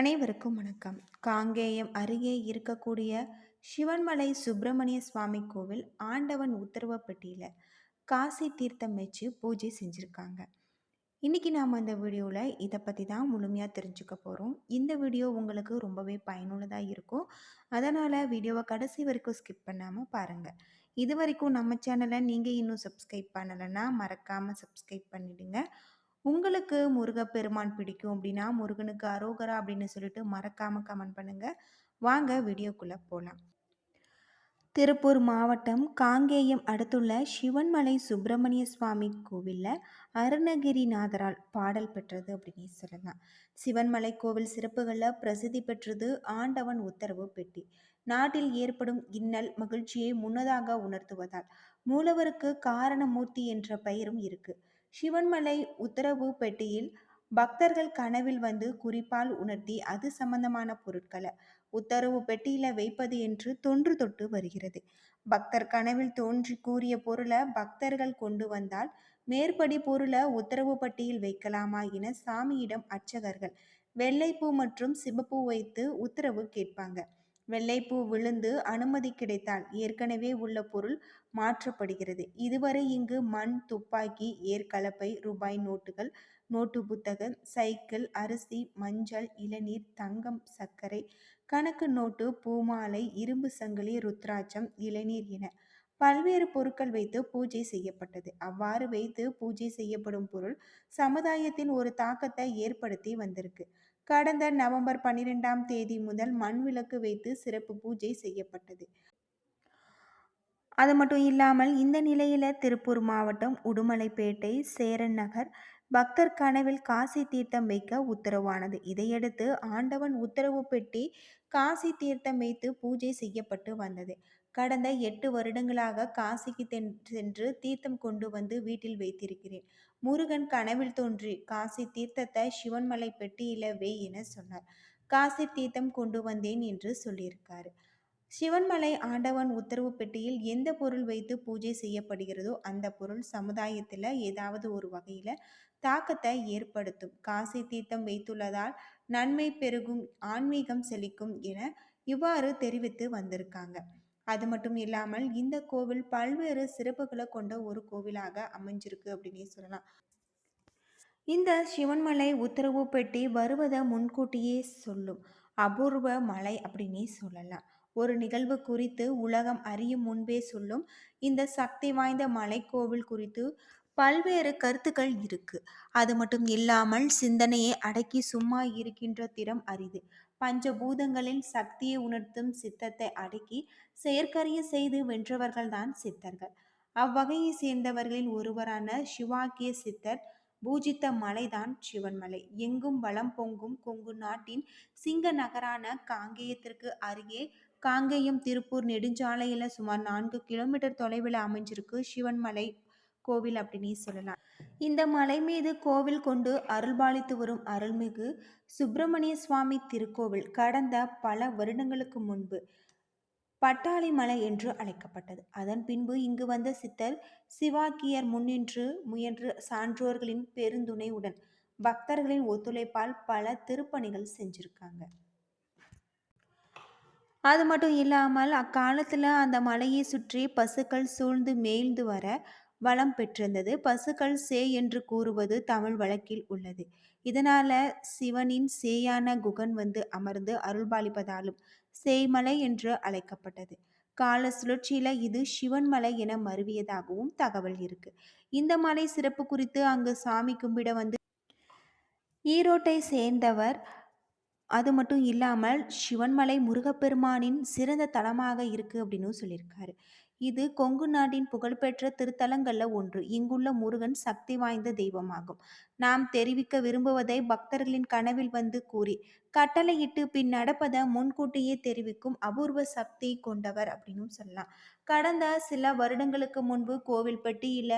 அனைவருக்கும் வணக்கம். காங்கேயம் அருகே இருக்கக்கூடிய சிவன்மலை சுப்பிரமணிய சுவாமி கோவில் ஆண்டவன் உத்தரவப்பட்டியில் காசி தீர்த்தம் வச்சு பூஜை செஞ்சுருக்காங்க. இன்றைக்கி நாம் அந்த வீடியோவில் இதை பற்றி தான் முழுமையாக தெரிஞ்சுக்க போகிறோம் இந்த வீடியோ உங்களுக்கு ரொம்பவே பயனுள்ளதாக இருக்கும். அதனால் வீடியோவை கடைசி வரைக்கும் ஸ்கிப் பண்ணாமல் பாருங்கள் இது வரைக்கும் நம்ம சேனலை நீங்கள் இன்னும் சப்ஸ்கிரைப் பண்ணலைன்னா மறக்காமல் சப்ஸ்கிரைப் பண்ணிவிடுங்க உங்களுக்கு முருகப்பெருமான் பிடிக்கும் அப்படின்னா முருகனுக்கு அரோகரா அப்படின்னு சொல்லிட்டு மறக்காமல் கமெண்ட் பண்ணுங்கள் வாங்க வீடியோக்குள்ளே போகலாம் திருப்பூர் மாவட்டம் காங்கேயம் அடுத்துள்ள சிவன்மலை சுப்பிரமணிய சுவாமி கோவிலில் அருணகிரிநாதரால் பாடல் பெற்றது அப்படின்னு சொல்லலாம் சிவன்மலை கோவில் சிறப்புகளில் பிரசித்தி பெற்றது ஆண்டவன் உத்தரவு பெட்டி. நாட்டில் ஏற்படும் இன்னல் மகிழ்ச்சியை முன்னதாக உணர்த்துவதால் மூலவருக்கு காரணமூர்த்தி என்ற பெயரும் இருக்குது சிவன்மலை உத்தரவு பெட்டியில் பக்தர்கள் கனவில் வந்து குறிப்பால் உணர்த்தி அது சம்பந்தமான பொருட்களை உத்தரவு பெட்டியில வைப்பது என்று தொன்று தொட்டு வருகிறது. பக்தர் கனவில் தோன்றி கூறிய பொருளை பக்தர்கள் கொண்டு வந்தால் மேற்படி பொருளை உத்தரவு பட்டியில் வைக்கலாமா என சாமியிடம் அர்ச்சகர்கள் வெள்ளைப்பூ மற்றும் சிவப்பூ வைத்து உத்தரவு கேட்பாங்க. வெள்ளைப்பூ விழுந்து அனுமதி கிடைத்தால் ஏற்கனவே உள்ள பொருள் மாற்றப்படுகிறது. இதுவரை இங்கு மண் துப்பாக்கி ஏற்கலப்பை ரூபாய் நோட்டுகள் நோட்டு புத்தகம் சைக்கிள் அரிசி மஞ்சள் இளநீர் தங்கம் சர்க்கரை கணக்கு நோட்டு பூமாலை இரும்பு சங்கிலி ருத்ராட்சம் இளநீர் என பல்வேறு பொருட்கள் வைத்து பூஜை செய்யப்பட்டது. அவ்வாறு வைத்து பூஜை செய்யப்படும் பொருள் சமுதாயத்தின் ஒரு தாக்கத்தை ஏற்படுத்தி வந்திருக்கு. கடந்த நவம்பர் பன்னிரெண்டாம் தேதி முதல் மண் விளக்கு வைத்து சிறப்பு பூஜை செய்யப்பட்டது. அது மட்டும் இல்லாமல் இந்த நிலையில திருப்பூர் மாவட்டம் உடுமலைப்பேட்டை சேரன் நகர் பக்தர் கனவில் காசி தீர்த்தம் வைக்க உத்தரவானது. இதையடுத்து ஆண்டவன் உத்தரவு பெட்டி காசி தீர்த்தம் வைத்து பூஜை செய்யப்பட்டு வந்தது. கடந்த எட்டு வருடங்களாக காசிக்கு சென்று தீர்த்தம் கொண்டு வந்து வீட்டில் வைத்திருக்கிறேன். முருகன் கனவில் தோன்றி காசி தீர்த்தத்தை சிவன்மலை பெட்டியில வை என சொன்னார். காசி தீர்த்தம் கொண்டு வந்தேன் என்று சொல்லியிருக்காரு. சிவன்மலை ஆண்டவன் உத்தரவு பெட்டியில் எந்த பொருள் வைத்து பூஜை செய்யப்படுகிறதோ அந்த பொருள் சமுதாயத்தில் ஏதாவது ஒரு வகையில் தாக்கத்தை ஏற்படுத்தும். காசி தீர்த்தம் வைத்துள்ளதால் நன்மை பெருகும் ஆன்மீகம் செழிக்கும் என இவ்வாறு தெரிவித்து வந்திருக்காங்க. அது மட்டும் இல்லாமல் இந்த கோவில் பல்வேறு சிறப்புகளை கொண்ட ஒரு கோவிலாக அமைஞ்சிருக்கு அப்படின்னே சொல்லலாம். இந்த சிவன்மலை உத்தரவு பெட்டி வருவதை முன்கூட்டியே சொல்லும். அபூர்வ மலை அப்படின்னே சொல்லலாம். ஒரு நிகழ்வு குறித்து உலகம் அறியும் முன்பே சொல்லும். இந்த சக்தி வாய்ந்த மலைக்கோவில் குறித்து பல்வேறு கருத்துக்கள் இருக்கு. அது மட்டும் இல்லாமல் சிந்தனையை அடக்கி சும்மா இருக்கின்ற திறம் அரிது. பஞ்சபூதங்களின் சக்தியை உணர்த்தும் சித்தத்தை அடக்கி செயற்கரிய செய்து வென்றவர்கள்தான் சித்தர்கள். அவ்வகையை சேர்ந்தவர்களின் ஒருவரான சிவாக்கிய சித்தர் பூஜித்த மலைதான் சிவன்மலை. எங்கும் வளம் பொங்கும் கொங்கு நாட்டின் சிங்க நகரான காங்கேயத்திற்கு அருகே காங்கேயம் திருப்பூர் நெடுஞ்சாலையில் சுமார் நான்கு கிலோமீட்டர் தொலைவில் அமைஞ்சிருக்கு சிவன்மலை. கோவில் அப்படின்னு சொல்லலாம். இந்த மலை மீது கோவில் கொண்டு அருள்பாலித்து வரும் அருள்மிகு சுப்பிரமணிய சுவாமி திருக்கோவில் கடந்த பல வருடங்களுக்கு முன்பு பட்டாளி மலை என்று அழைக்கப்பட்டது. அதன் பின்பு இங்கு வந்த சித்தர் சிவாக்கியர் முன்னின்று முயன்று சான்றோர்களின் பெருந்துணையுடன் பக்தர்களின் ஒத்துழைப்பால் பல திருப்பணிகள் செஞ்சிருக்காங்க. அது மட்டும் இல்லாமல் அக்காலத்தில் அந்த மலையை சுற்றி பசுக்கள் சூழ்ந்து மேய்ந்து வர வளம் பெற்றிருந்தது. பசுக்கள் சே என்று கூறுவது தமிழ் வழக்கில் உள்ளது. இதனால சிவனின் சேயான குகன் வந்து அமர்ந்து அருள்பாலிப்பதாலும் சேய்மலை என்று அழைக்கப்பட்டது. கால சுழற்சியில இது சிவன் மலை என மருவியதாகவும் தகவல் இருக்கு. இந்த மலை சிறப்பு குறித்து அங்கு சாமி கும்பிட வந்து ஈரோட்டை சேர்ந்தவர். அது மட்டும் இல்லாமல் சிவன்மலை முருகப்பெருமானின் சிறந்த தலமாக இருக்குது அப்படின்னு சொல்லியிருக்காரு. இது கொங்கு நாட்டின் புகழ்பெற்ற திருத்தலங்களில் ஒன்று. இங்குள்ள முருகன் சக்தி வாய்ந்த தெய்வமாகும். நாம் தெரிவிக்க விரும்புவதை பக்தர்களின் கனவில் வந்து கூறி கட்டளையிட்டு பின் நடப்பதை முன்கூட்டியே தெரிவிக்கும் அபூர்வ சக்தி கொண்டவர் அப்படின்னு சொல்லலாம். கடந்த சில வருடங்களுக்கு முன்பு கோவில்பட்டியில்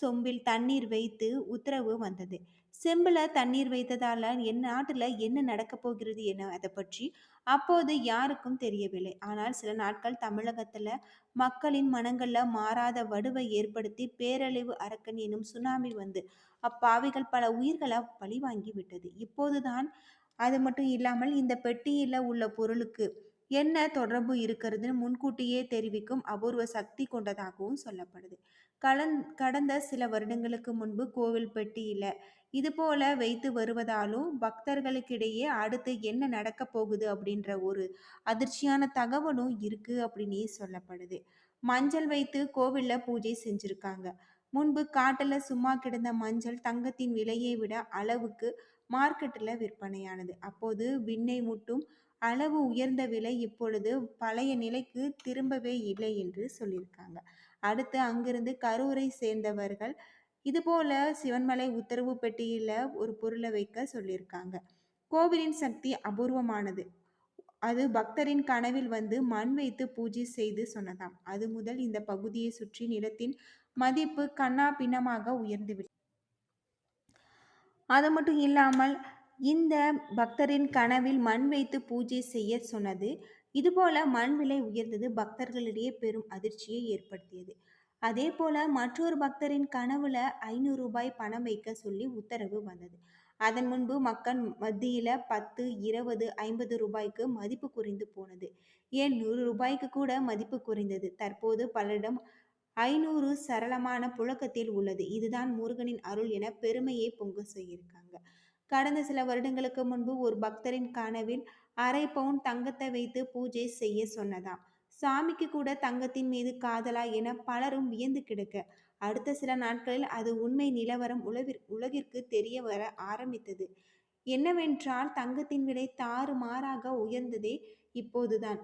சொம்பில் தண்ணீர் வைத்து உத்தரவு வந்தது. செம்பில் தண்ணீர் வைத்ததால் என் நாட்டில் என்ன நடக்கப் போகிறது என அதை பற்றி அப்போது யாருக்கும் தெரியவில்லை. ஆனால் சில நாட்கள் தமிழகத்தில் மக்களின் மனங்களில் மாறாத வடுவை ஏற்படுத்தி பேரழிவு அரக்கன் எனும் சுனாமி வந்து அப்பாவிகள் பல உயிர்களை பழி வாங்கி விட்டது. இப்போதுதான் அது மட்டும் இல்லாமல் இந்த பெட்டியில் உள்ள பொருளுக்கு என்ன தொடர்பு இருக்கிறதுன்னு முன்கூட்டியே தெரிவிக்கும் அபூர்வ சக்தி கொண்டதாகவும் சொல்லப்படுது. கலந் கடந்த சில வருடங்களுக்கு முன்பு கோவில் பெட்டியில் இது போல வைத்து வருவதாலும் பக்தர்களுக்கிடையே அடுத்து என்ன நடக்க போகுது அப்படின்ற ஒரு அதிர்ச்சியான தகவலும் இருக்கு அப்படின்னே சொல்லப்படுது. மஞ்சள் வைத்து கோவிலில் பூஜை செஞ்சுருக்காங்க. முன்பு காட்டில் சும்மா கிடந்த மஞ்சள் தங்கத்தின் விலையை விட அளவுக்கு மார்க்கெட்டில் விற்பனையானது. அப்போது விண்ணை முட்டும் அளவு உயர்ந்த விலை இப்பொழுது பழைய நிலைக்கு திரும்பவே இல்லை என்று சொல்லியிருக்காங்க. அடுத்து அங்கிருந்து கரூரை சேர்ந்தவர்கள் இதுபோல சிவன்மலை உத்தரவு பெட்டியில் ஒரு பொருளை வைக்க சொல்லியிருக்காங்க. கோவிலின் சக்தி அபூர்வமானது. அது பக்தரின் கனவில் வந்து மண் வைத்து பூஜை செய்து சொன்னதாம். அது முதல் இந்த பகுதியை சுற்றி நிலத்தின் மதிப்பு கண்ணா பின்னமாக உயர்ந்துவிட்டது அது மட்டும் இல்லாமல் இந்த பக்தரின் கனவில் மண் வைத்து பூஜை செய்ய சொன்னது. இதுபோல மண் விலை உயர்ந்தது பக்தர்களிடையே பெரும் அதிர்ச்சியை ஏற்படுத்தியது. அதே போல மற்றொரு பக்தரின் கனவுல ஐநூறு ரூபாய் பணம் வைக்க சொல்லி உத்தரவு வந்தது. அதன் முன்பு மக்கள் மத்தியில பத்து இருபது ஐம்பது ரூபாய்க்கு மதிப்பு குறைந்து போனது. ஏன் நூறு ரூபாய்க்கு கூட மதிப்பு குறைந்தது? தற்போது பலரிடம் ஐநூறு சரளமான புழக்கத்தில் உள்ளது. இதுதான் முருகனின் அருள் என பெருமையை பொங்க செய்யிருக்காங்க கடந்த சில வருடங்களுக்கு முன்பு ஒரு பக்தரின் கனவில் அரை பவுன் தங்கத்தை வைத்து பூஜை செய்ய சொன்னதாம். சாமிக்கு கூட தங்கத்தின் மீது காதலா என பலரும் வியந்து கிடக்க. அடுத்த சில நாட்களில் அது உண்மை நிலவரம் உலகிற் உலகிற்கு தெரிய வர ஆரம்பித்தது. என்னவென்றால் தங்கத்தின் விலை தாறுமாறாக உயர்ந்ததே இப்போதுதான்.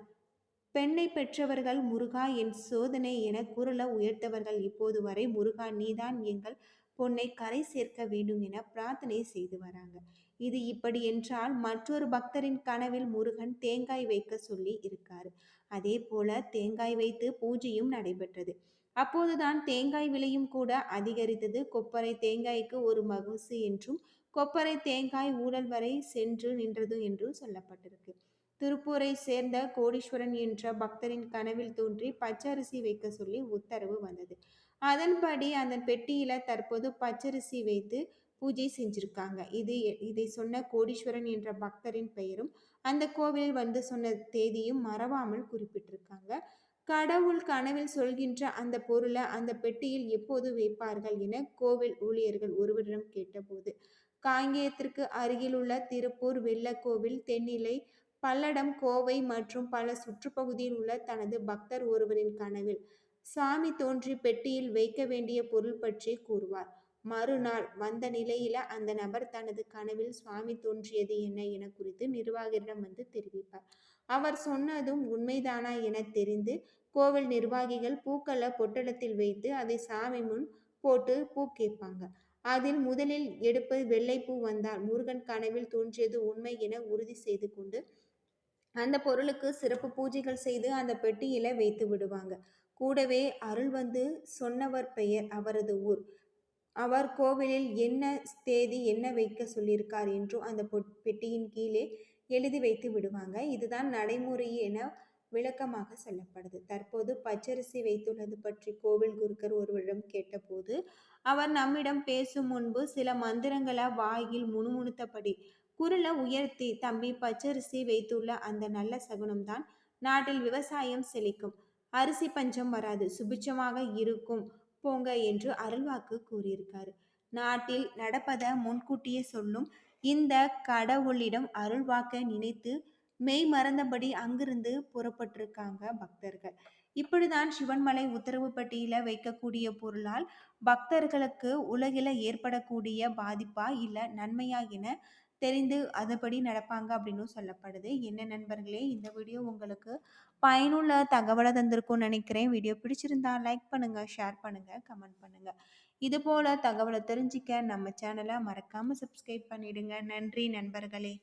பெண்ணை பெற்றவர்கள் முருகா என் சோதனை என குரல உயர்த்தவர்கள் இப்போது வரை முருகா நீதான் எங்கள் பொன்னை கரை சேர்க்க வேண்டும் என பிரார்த்தனை செய்து வராங்க. இது இப்படி என்றால் மற்றொரு பக்தரின் கனவில் முருகன் தேங்காய் வைக்க சொல்லி இருக்காரு. அதே போல தேங்காய் வைத்து பூஜையும் நடைபெற்றது. அப்போதுதான் தேங்காய் விலையும் கூட அதிகரித்தது. கொப்பரை தேங்காய்க்கு ஒரு மகுசு என்றும் கொப்பரை தேங்காய் ஊழல் வரை சென்று நின்றது என்றும் சொல்லப்பட்டிருக்கு. திருப்பூரை சேர்ந்த கோடீஸ்வரன் என்ற பக்தரின் கனவில் தோன்றி பச்சரிசி வைக்க சொல்லி உத்தரவு வந்தது. அதன்படி அந்த பெட்டியில தற்போது பச்சரிசி வைத்து பூஜை செஞ்சிருக்காங்க. இது இதை சொன்ன கோடீஸ்வரன் என்ற பக்தரின் பெயரும் அந்த கோவிலில் வந்து சொன்ன தேதியும் மறவாமல் குறிப்பிட்டிருக்காங்க. கடவுள் கனவில் சொல்கின்ற அந்த பொருளை அந்த பெட்டியில் எப்போது வைப்பார்கள் என கோவில் ஊழியர்கள் ஒருவரிடம் கேட்டபோது காங்கேயத்திற்கு அருகிலுள்ள திருப்பூர் வெள்ளக்கோவில் தென்னிலை பல்லடம் கோவை மற்றும் பல சுற்றுப்பகுதியில் உள்ள தனது பக்தர் ஒருவரின் கனவில் சாமி தோன்றி பெட்டியில் வைக்க வேண்டிய பொருள் பற்றி கூறுவார். மறுநாள் வந்த நிலையில அந்த நபர் தனது கனவில் சுவாமி தோன்றியது என்ன என குறித்து நிர்வாகியிடம் வந்து தெரிவிப்பார். அவர் சொன்னதும் உண்மைதானா என தெரிந்து கோவில் நிர்வாகிகள் பூக்களை பொட்டலத்தில் வைத்து அதை சாமி முன் போட்டு பூ கேட்பாங்க. அதில் முதலில் எடுப்பது வெள்ளைப்பூ வந்தால் முருகன் கனவில் தோன்றியது உண்மை என உறுதி செய்து கொண்டு அந்த பொருளுக்கு சிறப்பு பூஜைகள் செய்து அந்த பெட்டியில வைத்து விடுவாங்க. கூடவே அருள் வந்து சொன்னவர் பெயர் அவரது ஊர். அவர் கோவிலில் என்ன தேதி என்ன வைக்க சொல்லியிருக்கார் என்றும் அந்த பெட்டியின் கீழே எழுதி வைத்து விடுவாங்க. இதுதான் நடைமுறை என விளக்கமாக சொல்லப்படுது. தற்போது பச்சரிசி வைத்துள்ளது பற்றி கோவில் குருக்கர் ஒருவரிடம் கேட்டபோது அவர் நம்மிடம் பேசும் முன்பு சில மந்திரங்களை வாயில் முணுமுணுத்தபடி குரலை உயர்த்தி தம்பி பச்சரிசி வைத்துள்ள அந்த நல்ல சகுனம்தான் நாட்டில் விவசாயம் செழிக்கும். அரிசி பஞ்சம் வராது சுபிச்சமாக இருக்கும் போங்க என்று அருள்வாக்கு கூறியிருக்காரு. நாட்டில் நடப்பதை முன்கூட்டியே சொல்லும் இந்த கடவுளிடம் அருள்வாக்க நினைத்து மெய் மறந்தபடி அங்கிருந்து புறப்பட்டிருக்காங்க பக்தர்கள். இப்படிதான் சிவன்மலை உத்தரவு பட்டியல வைக்கக்கூடிய பொருளால் பக்தர்களுக்கு உலகில ஏற்படக்கூடிய பாதிப்பா இல்லை நன்மையா என தெரிந்து அதுபடி நடப்பாங்க அப்படின்னு சொல்லப்படுது. என்ன நண்பர்களே இந்த வீடியோ உங்களுக்கு பயனுள்ள தகவலை தந்திருக்கும்னு நினைக்கிறேன். வீடியோ பிடிச்சிருந்தா லைக் பண்ணுங்கள் ஷேர் பண்ணுங்கள் கமெண்ட் பண்ணுங்கள் இது போல் தகவலை தெரிஞ்சிக்க நம்ம சேனலை மறக்காமல் சப்ஸ்கிரைப் பண்ணிடுங்க. நன்றி நண்பர்களே.